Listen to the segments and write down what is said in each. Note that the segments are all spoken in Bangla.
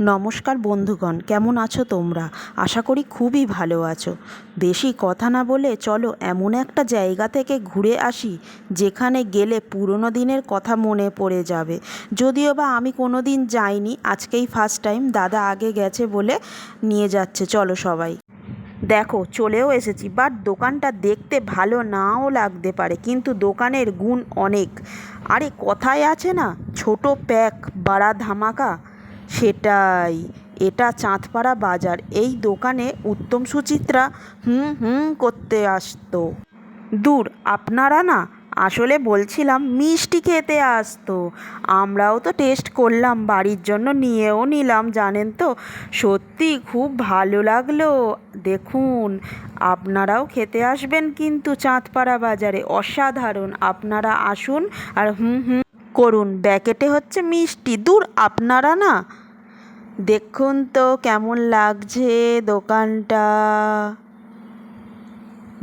নমস্কার বন্ধুগণ, কেমন আছো তোমরা? আশা করি খুবই ভালো আছো। বেশি কথা না বলে চলো এমন একটা জায়গা থেকে ঘুরে আসি, যেখানে গেলে পুরনো দিনের কথা মনে পড়ে যাবে। যদিও বা আমি কোনো দিন যাইনি, আজকেই ফার্স্ট টাইম দাদা আগে গেছে বলে নিয়ে যাচ্ছে, চলো সবাই। দেখো, চলেও এসেছি বাট দোকানটা দেখতে ভালো নাও লাগতে পারে, কিন্তু দোকানের গুণ অনেক। আরে, কথায় আছে না, ছোট প্যাক বাড়া ধামাকা। সেটাই। এটা চাঁদপাড়া বাজার। এই দোকানে উত্তম সুচিত্রা হুম হুম করতে আসতো। দূর, আপনারা না? আসলে বলছিলাম মিষ্টি খেতে আসতো। আমরাও তো টেস্ট করলাম, বাড়ির জন্য নিয়েও নিলাম, জানেন তো? সত্যি খুব ভালো লাগল। দেখুন, আপনারাও খেতে আসবেন কিন্তু চাঁদপাড়া বাজারে। অসাধারণ। আপনারা আসুন আর হুম হুম করুন। ব্যাকেটে হচ্ছে মিষ্টি। দূর, আপনারা না? দেখুন তো কেমন লাগছে দোকানটা।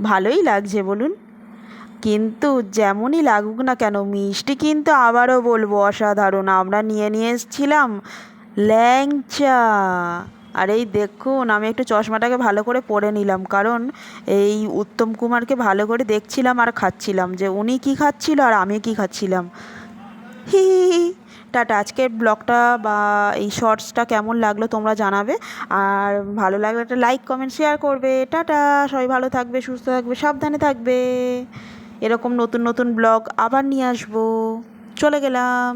ভালোই লাগছে বলুন। কিন্তু যেমনই লাগুক না কেন, মিষ্টি কিন্তু আবারও বলব অসাধারণ। আমরা নিয়ে নিয়ে এসেছিলাম ল্যাংচা। আর এই দেখুন, আমি একটু চশমাটাকে ভালো করে পরে নিলাম। কারণ এই উত্তম কুমারকে ভালো করে দেখছিলাম আর খাচ্ছিলাম যে উনি কী খাচ্ছিল আর আমি কী খাচ্ছিলাম। হি হি হি টাটা, আজকের ব্লগটা বা এই শর্টসটা কেমন লাগল তোমরা জানাবে। আর ভালো লাগলে একটা লাইক, কমেন্ট, শেয়ার করবে। টাটা, সবাই ভালো থাকবে, সুস্থ থাকবে, সাবধানে থাকবে। এরকম নতুন নতুন ব্লগ আবার নিয়ে আসব। চলে গেলাম।